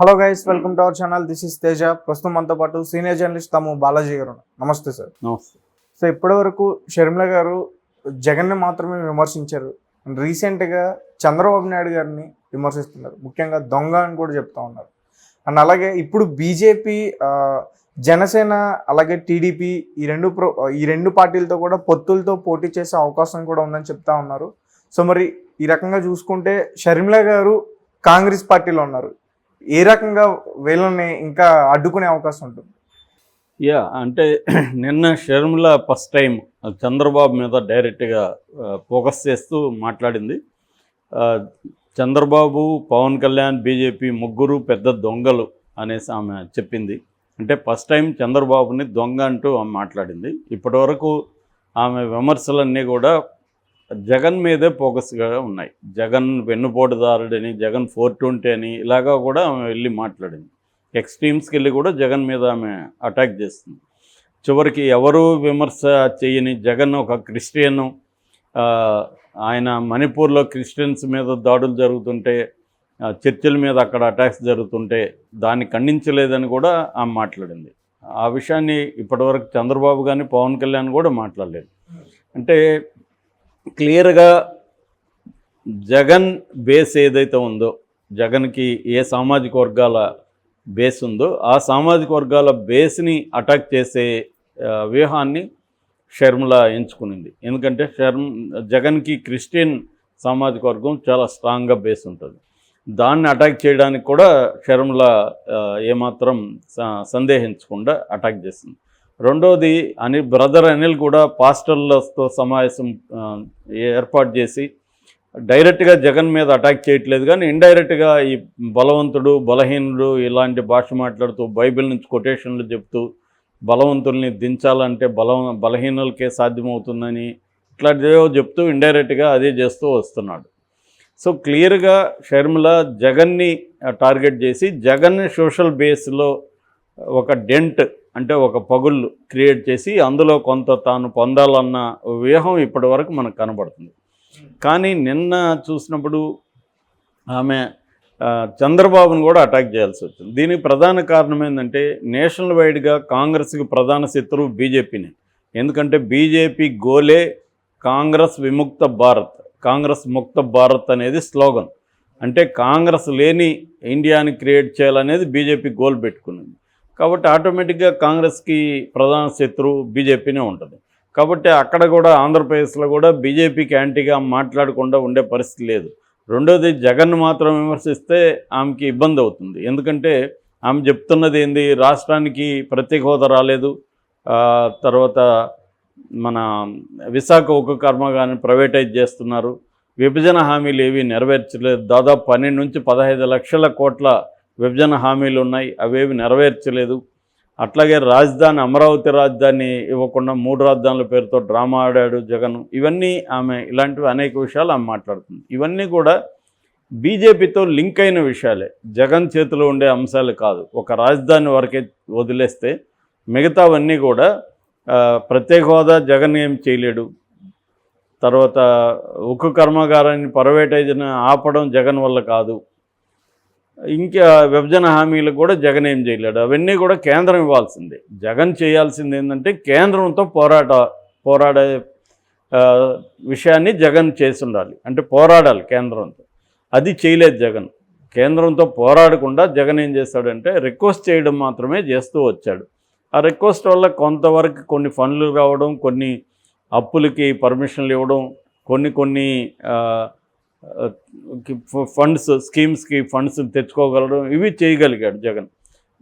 Hello guys welcome to our channel this is Teja ప్రస్తుతం మనతో పాటు సీనియర్ జర్నలిస్ట్ తాము బాలాజీ గారు. నమస్తే సార్ నమస్తే. సో ఇప్పటి వరకు షర్మిల గారు జగన్ని మాత్రమే విమర్శించారు. రీసెంట్గా చంద్రబాబు నాయుడు గారిని విమర్శిస్తున్నారు. ముఖ్యంగా దొంగ అని కూడా చెప్తా ఉన్నారు. అండ్ అలాగే ఇప్పుడు బీజేపీ జనసేన అలాగే టీడీపీ ఈ రెండు ప్రో ఈ రెండు పార్టీలతో కూడా పొత్తులతో పోటీ చేసే అవకాశం కూడా ఉందని చెప్తా ఉన్నారు. సో మరి ఈ రకంగా చూసుకుంటే షర్మిల గారు కాంగ్రెస్ పార్టీలో ఉన్నారు. ఏ రకంగా వీళ్ళని ఇంకా అడ్డుకునే అవకాశం ఉంటుంది? యా అంటే నిన్న షర్మిల ఫస్ట్ టైం చంద్రబాబు మీద డైరెక్ట్గా ఫోకస్ చేస్తూ మాట్లాడింది. చంద్రబాబు పవన్ కళ్యాణ్ బీజేపీ ముగ్గురు పెద్ద దొంగలు అనేసి ఆమె చెప్పింది. అంటే ఫస్ట్ టైం చంద్రబాబుని దొంగ అంటూ ఆమె మాట్లాడింది. ఇప్పటివరకు ఆమె విమర్శలన్నీ కూడా జగన్ మీదే ఫోకస్గా ఉన్నాయి. జగన్ వెన్నుపోటుదారుడని జగన్ ఫోర్ ట్వంటీ అని ఇలాగా కూడా ఆమె వెళ్ళి మాట్లాడింది. ఎక్స్ట్రీమ్స్కి వెళ్ళి కూడా జగన్ మీద ఆమె అటాక్ చేస్తుంది. చివరికి ఎవరు విమర్శ చేయని జగన్ ఒక క్రిస్టియన్ ఆయన మణిపూర్లో క్రిస్టియన్స్ మీద దాడులు జరుగుతుంటే చర్చిల మీద అక్కడ అటాక్స్ జరుగుతుంటే దాన్ని ఖండించలేదని కూడా ఆమె మాట్లాడింది. ఆ విషయాన్ని ఇప్పటివరకు చంద్రబాబు కానీ పవన్ కళ్యాణ్ కూడా మాట్లాడలేదు. అంటే క్లియర్గా జగన్ బేస్ ఏదైతే ఉందో జగన్కి ఏ సామాజిక వర్గాల బేస్ ఉందో ఆ సామాజిక వర్గాల బేస్ని అటాక్ చేసే వ్యూహాన్ని షర్మిల ఎంచుకునింది. ఎందుకంటే షర్మ్ జగన్కి క్రిస్టియన్ సామాజిక వర్గం చాలా స్ట్రాంగ్గా బేస్ ఉంటుంది. దాన్ని అటాక్ చేయడానికి కూడా షర్మిల ఏమాత్రం స- సందేహించకుండా అటాక్ చేసింది. రెండోది అని బ్రదర్ అనిల్ కూడా పాస్టర్లతో సమావేశం ఏర్పాటు చేసి డైరెక్ట్గా జగన్ మీద అటాక్ చేయట్లేదు. కానీ ఇండైరెక్ట్గా ఈ బలవంతుడు బలహీనుడు ఇలాంటి భాష మాట్లాడుతూ బైబిల్ నుంచి కొటేషన్లు చెప్తూ బలవంతుల్ని దించాలంటే బలం బలహీనులకే సాధ్యమవుతుందని ఇట్లాంటివో చెప్తూ ఇండైరెక్ట్గా అదే చేస్తూ వస్తున్నాడు. సో క్లియర్గా షర్మిల జగన్ని టార్గెట్ చేసి జగన్ని సోషల్ బేస్లో ఒక డెంట్ అంటే ఒక పగుళ్ళు క్రియేట్ చేసి అందులో కొంత తాను పొందాలన్న వ్యూహం ఇప్పటి వరకు మనకు కనబడుతుంది. కానీ నిన్న చూసినప్పుడు ఆమె చంద్రబాబును కూడా అటాక్ చేయాల్సి వచ్చింది. దీనికి ప్రధాన కారణం ఏంటంటే నేషనల్ వైడ్గా కాంగ్రెస్కి ప్రధాన శత్రువు బీజేపీని. ఎందుకంటే బీజేపీ గోలే కాంగ్రెస్ విముక్త భారత్. కాంగ్రెస్ ముక్త భారత్ అనేది స్లోగన్. అంటే కాంగ్రెస్ లేని ఇండియాని క్రియేట్ చేయాలనేది బీజేపీ గోల్ పెట్టుకున్నది. కాబట్టి ఆటోమేటిక్గా కాంగ్రెస్కి ప్రధాన శత్రువు బీజేపీనే ఉంటుంది. కాబట్టి అక్కడ కూడా ఆంధ్రప్రదేశ్లో కూడా బీజేపీకి యాంటీగా మాట్లాడకుండా ఉండే పరిస్థితి లేదు. రెండోది జగన్ మాత్రం విమర్శిస్తే ఆమెకి ఇబ్బంది అవుతుంది. ఎందుకంటే ఆమె చెప్తున్నది ఏంది? రాష్ట్రానికి ప్రత్యేక హోదా రాలేదు. తర్వాత మన విశాఖ ఉక్కు కర్మాగారాన్ని ప్రైవేటైజ్ చేస్తున్నారు. విభజన హామీలు ఏవి నెరవేర్చలేదు. దాదాపు పన్నెండు నుంచి పదహైదు లక్షల కోట్ల విభజన హామీలు ఉన్నాయి. అవేవి నెరవేర్చలేదు. అట్లాగే రాజధాని అమరావతి రాజధాని ఇవ్వకుండా మూడు రాజధానుల పేరుతో డ్రామా ఆడాడు జగన్. ఇవన్నీ ఆమె ఇలాంటివి అనేక విషయాలు ఆమె మాట్లాడుతుంది. ఇవన్నీ కూడా బీజేపీతో లింక్ అయిన విషయాలే. జగన్ చేతిలో ఉండే అంశాలు కాదు. ఒక రాజధాని వరకే వదిలేస్తే మిగతావన్నీ కూడా ప్రత్యేక హోదా జగన్ ఏం చేయలేడు. తర్వాత ఉక్కు కర్మాగారాన్ని ప్రైవేటైజ్ని ఆపడం జగన్ వల్ల కాదు. ఇంకా విభజన హామీలు కూడా జగన్ ఏం చేయలేడు. అవన్నీ కూడా కేంద్రం ఇవ్వాల్సిందే. జగన్ చేయాల్సింది ఏంటంటే కేంద్రంతో పోరాట పోరాడే విషయాన్ని జగన్ చేసి ఉండాలి. అంటే పోరాడాలి కేంద్రంతో. అది చేయలేదు జగన్. కేంద్రంతో పోరాడకుండా జగన్ ఏం చేస్తాడంటే రిక్వెస్ట్ చేయడం మాత్రమే చేస్తూ వచ్చాడు. ఆ రిక్వెస్ట్ వల్ల కొంతవరకు కొన్ని ఫండ్లు రావడం కొన్ని అప్పులకి పర్మిషన్లు ఇవ్వడం కొన్ని కొన్ని ఫండ్స్ స్కీమ్స్కి ఫండ్స్ తెచ్చుకోగలడం ఇవి చేయగలిగాడు జగన్.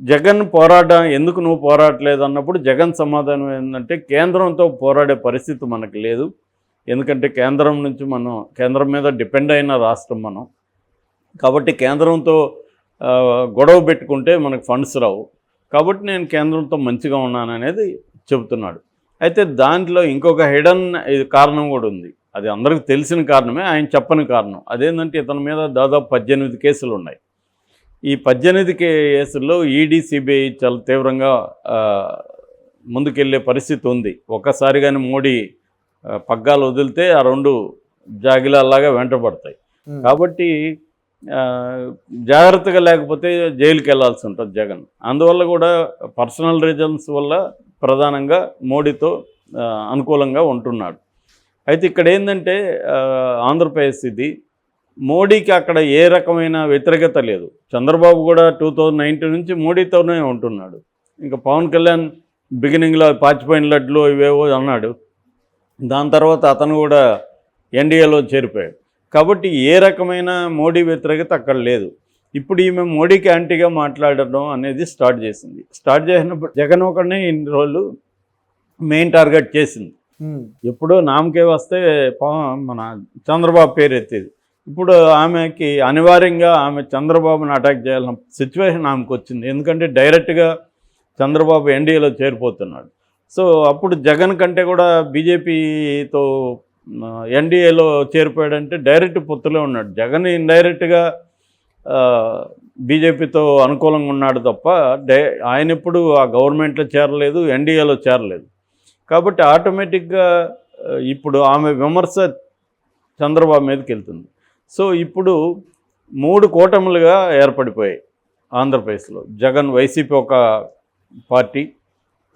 జగన్ పోరాటం ఎందుకు నువ్వు పోరాటలేదు అన్నప్పుడు జగన్ సమాధానం ఏంటంటే కేంద్రంతో పోరాడే పరిస్థితి మనకు లేదు. ఎందుకంటే కేంద్రం నుంచి మనం కేంద్రం మీద డిపెండ్ అయిన రాష్ట్రం మనం. కాబట్టి కేంద్రంతో గొడవ పెట్టుకుంటే మనకు ఫండ్స్ రావు. కాబట్టి నేను కేంద్రంతో మంచిగా ఉన్నాననేది చెబుతున్నాడు. అయితే దాంట్లో ఇంకొక హిడన్ కారణం కూడా ఉంది. అది అందరికీ తెలిసిన కారణమే ఆయన చెప్పని కారణం. అదేంటంటే ఇతని మీద దాదాపు పద్దెనిమిది కేసులు ఉన్నాయి. ఈ పద్దెనిమిది కేసుల్లో ఈడీ సిబిఐ చాలా తీవ్రంగా ముందుకెళ్ళే పరిస్థితి ఉంది. ఒక్కసారిగానే మోడీ ఆ, పగ్గాలు వదిలితే ఆ రెండు జాగిలాల్లాగా వెంటబడతాయి. కాబట్టి జాగ్రత్తగా లేకపోతే జైలుకి వెళ్ళాల్సి ఉంటుంది జగన్. అందువల్ల కూడా పర్సనల్ రీజన్స్ వల్ల ప్రధానంగా మోడీతో అనుకూలంగా ఉంటున్నాడు. అయితే ఇక్కడ ఏంటంటే ఆంధ్రప్రదేశ్ ఇది. మోడీకి అక్కడ ఏ రకమైన వ్యతిరేకత లేదు. చంద్రబాబు కూడా టూ థౌజండ్ నైన్టీన్ నుంచి మోడీతోనే ఉంటున్నాడు. ఇంకా పవన్ కళ్యాణ్ బిగినింగ్లో పాచిపోయిన లడ్లు ఇవేవో అన్నాడు. దాని తర్వాత అతను కూడా ఎన్డీఏలో చేరిపోయాడు. కాబట్టి ఏ రకమైన మోడీ వ్యతిరేకత అక్కడ లేదు. ఇప్పుడు ఈమె మోడీకి యాంటీగా మాట్లాడడం అనేది స్టార్ట్ చేసింది. స్టార్ట్ చేసినప్పుడు జగన్ ఒకనే ఇన్ని రోజులు మెయిన్ టార్గెట్ చేసింది. ఎప్పుడో నామకే వస్తే మన చంద్రబాబు పేరు ఎత్తేది. ఇప్పుడు ఆమెకి అనివార్యంగా ఆమె చంద్రబాబుని అటాక్ చేయాలన్న సిచ్యువేషన్ ఆమెకు వచ్చింది. ఎందుకంటే డైరెక్ట్గా చంద్రబాబు ఎన్డీఏలో చేరిపోతున్నాడు. సో అప్పుడు జగన్ కంటే కూడా బీజేపీతో ఎన్డీఏలో చేరిపోయాడంటే డైరెక్ట్ పొత్తులో ఉన్నాడు. జగన్ ఇండైరెక్ట్గా బీజేపీతో అనుకూలంగా ఉన్నాడు తప్ప డై ఆయన ఎప్పుడు ఆ గవర్నమెంట్లో చేరలేదు ఎన్డీఏలో చేరలేదు. కాబట్టి ఆటోమేటిక్గా ఇప్పుడు ఆమె విమర్శ చంద్రబాబు మీదకి వెళ్తుంది. సో ఇప్పుడు మూడు కూటములుగా ఏర్పడిపోయాయి ఆంధ్రప్రదేశ్లో. జగన్ వైసీపీ ఒక పార్టీ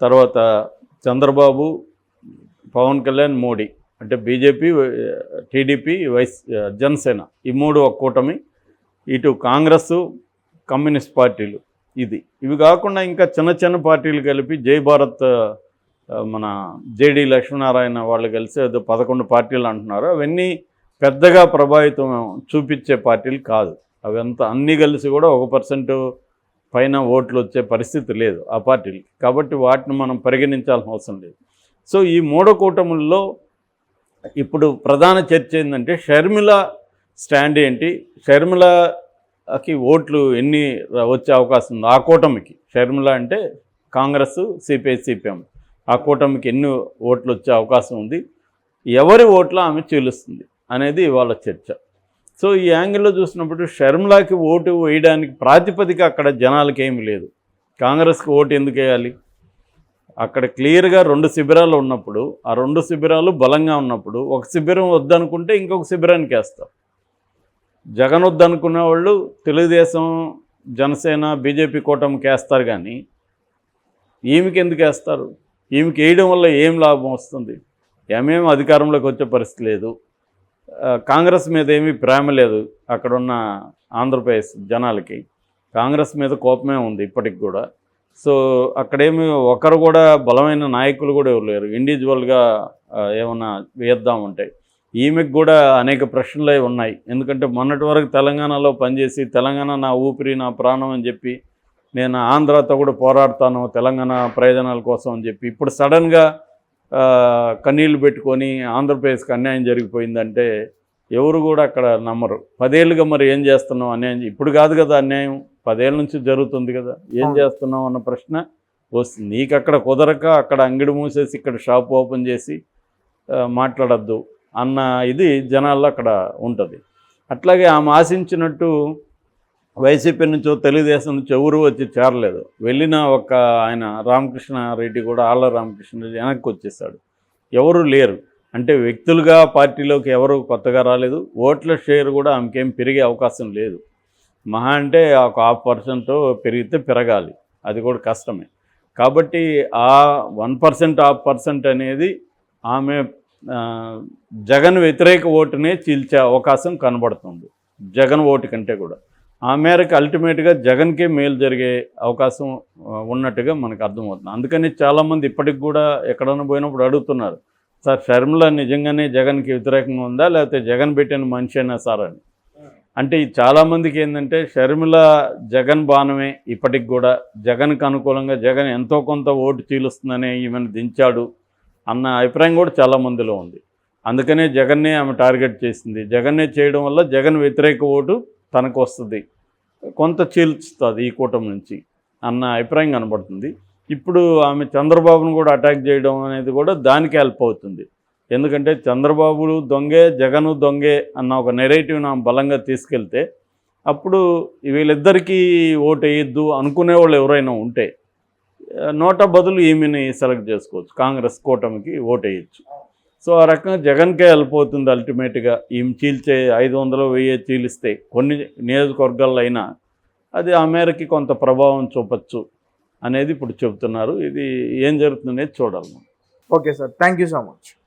తర్వాత చంద్రబాబు పవన్ కళ్యాణ్ మోడీ. అంటే బీజేపీ టీడీపీ వైస్ జనసేన. ఈ మూడు ఒక కూటమి. ఇటు కాంగ్రెస్ కమ్యూనిస్ట్ పార్టీలు. ఇది. ఇవి కాకుండా ఇంకా చిన్న చిన్న పార్టీలు కలిపి జై భారత్ మన జేడి లక్ష్మీనారాయణ వాళ్ళు కలిసి ఏదో పదకొండు పార్టీలు అంటున్నారు. అవన్నీ పెద్దగా ప్రభావితం చూపించే పార్టీలు కాదు. అవంతా అన్నీ కలిసి కూడా ఒక పర్సెంట్ పైన ఓట్లు వచ్చే పరిస్థితి లేదు ఆ పార్టీలకి కాబట్టి వాటిని మనం పరిగణించాల్సిన అవసరం లేదు. సో ఈ మూడో కూటముల్లో ఇప్పుడు ప్రధాన చర్చ ఏంటంటే షర్మిల స్టాండ్ ఏంటి? షర్మిలకి ఓట్లు ఎన్ని వచ్చే అవకాశం ఉంది? ఆ కూటమికి. షర్మిల అంటే కాంగ్రెస్ సిపిఐ సిపిఎం. ఆ కూటమికి ఎన్ని ఓట్లు వచ్చే అవకాశం ఉంది. ఎవరి ఓట్లు ఆమె చీలుస్తుంది అనేది వాళ్ళ చర్చ. సో ఈ యాంగిల్లో చూసినప్పుడు షర్మిలాకి ఓటు వేయడానికి ప్రాతిపదిక అక్కడ జనాలకి ఏమి లేదు. కాంగ్రెస్కి ఓటు ఎందుకు వేయాలి? అక్కడ క్లియర్గా రెండు శిబిరాలు ఉన్నప్పుడు ఆ రెండు శిబిరాలు బలంగా ఉన్నప్పుడు ఒక శిబిరం వద్దనుకుంటే ఇంకొక శిబిరానికి వేస్తారు. జగన్ వద్దనుకునే వాళ్ళు తెలుగుదేశం జనసేన బీజేపీ కూటమికి వేస్తారు కానీ ఈమెకి ఎందుకు వేస్తారు? ఈమెకి వేయడం వల్ల ఏం లాభం వస్తుంది? ఏమేమి అధికారంలోకి వచ్చే పరిస్థితి లేదు. కాంగ్రెస్ మీద ఏమీ ప్రేమ లేదు అక్కడున్న ఆంధ్రప్రదేశ్ జనాలకి. కాంగ్రెస్ మీద కోపమే ఉంది ఇప్పటికి కూడా. సో అక్కడేమి ఒకరు కూడా బలమైన నాయకులు కూడా ఎవరు లేరు. ఇండివిజువల్గా ఏమన్నా వేద్దాం ఉంటాయి ఈమెకు కూడా అనేక ప్రశ్నలు ఉన్నాయి. ఎందుకంటే మొన్నటి వరకు తెలంగాణలో పనిచేసి తెలంగాణ నా ఊపిరి నా ప్రాణం అని చెప్పి నేను ఆంధ్రాతో కూడా పోరాడతాను తెలంగాణ ప్రయోజనాల కోసం అని చెప్పి ఇప్పుడు సడన్గా కన్నీళ్ళు పెట్టుకొని ఆంధ్రప్రదేశ్కి అన్యాయం జరిగిపోయిందంటే ఎవరు కూడా అక్కడ నమ్మరు పదేళ్ళుగా మరి ఏం చేస్తున్నావు అన్యాయం ఇప్పుడు కాదు కదా అన్యాయం పదేళ్ళ నుంచి జరుగుతుంది కదా ఏం. చేస్తున్నావు అన్న ప్రశ్న వస్తుంది నీకు అక్కడ కుదరక అక్కడ అంగడి మూసేసి ఇక్కడ షాప్ ఓపెన్ చేసి మాట్లాడద్దు అన్న ఇది జనాల్లో అక్కడ ఉంటుంది అట్లాగే ఆమె ఆశించినట్టు వైసీపీ నుంచో తెలుగుదేశం నుంచి ఎవరు వచ్చి చేరలేదు. వెళ్ళిన ఒక ఆయన రామకృష్ణారెడ్డి కూడా ఆళ్ళ రామకృష్ణారెడ్డి వెనక్కి వచ్చేసాడు. ఎవరు లేరు. అంటే వ్యక్తులుగా పార్టీలోకి ఎవరు కొత్తగా రాలేదు. ఓట్ల షేర్ కూడా ఆమెకేం పెరిగే అవకాశం లేదు. మహా అంటే ఒక హాఫ్ పర్సెంట్ పెరిగితే పెరగాలి. అది కూడా కష్టమే. కాబట్టి ఆ వన్ పర్సెంట్ హాఫ్ పర్సెంట్ అనేది ఆమె జగన్ వ్యతిరేక ఓటునే చీల్చే అవకాశం కనబడుతుంది. జగన్ ఓటు కంటే కూడా. ఆ మేరకు అల్టిమేట్గా జగన్కే మేలు జరిగే అవకాశం ఉన్నట్టుగా మనకు అర్థమవుతుంది. అందుకని చాలామంది ఇప్పటికి కూడా ఎక్కడన్నా పోయినప్పుడు అడుగుతున్నారు సార్ షర్మిల నిజంగానే జగన్కి వ్యతిరేకంగా ఉందా? లేకపోతే జగన్ పెట్టిన మనిషి అయినా సార్ అని. అంటే చాలామందికి ఏంటంటే షర్మిల జగన్ బాణమే ఇప్పటికి కూడా జగన్కి అనుకూలంగా జగన్ ఎంతో కొంత ఓటు చీలుస్తుందనే ఈమెను దించాడు అన్న అభిప్రాయం కూడా చాలా మందిలో ఉంది. అందుకనే జగన్నే ఆమె టార్గెట్ చేసింది. జగన్నే చేయడం వల్ల జగన్ వ్యతిరేక ఓటు తనకు వస్తుంది కొంత చీల్చుతుంది ఈ కూటమి నుంచి అన్న అభిప్రాయం కనబడుతుంది. ఇప్పుడు ఆమె చంద్రబాబును కూడా అటాక్ చేయడం అనేది కూడా దానికి హెల్ప్ అవుతుంది. ఎందుకంటే చంద్రబాబు దొంగే జగను దొంగే అన్న ఒక నెరేటివ్ని ఆమె బలంగా తీసుకెళ్తే అప్పుడు వీళ్ళిద్దరికీ ఓటు వేయద్దు అనుకునే వాళ్ళు ఎవరైనా ఉంటే నోట నోటా బదులు ఈమెని సెలెక్ట్ చేసుకోవచ్చు. కాంగ్రెస్ కూటమికి ఓటు వేయచ్చు సో ఆ రకంగా జగన్కే వెళ్ళిపోతుంది అల్టిమేట్గా. ఈమె చీల్చే ఐదు వందలు వెయ్యి చీలిస్తే కొన్ని నియోజకవర్గాల్లో అయినా అది ఆ మేరకి కొంత ప్రభావం చూపచ్చు అనేది ఇప్పుడు చెబుతున్నారు. ఇది ఏం జరుగుతుందనేది చూడాలి okay sir. Thank you so much.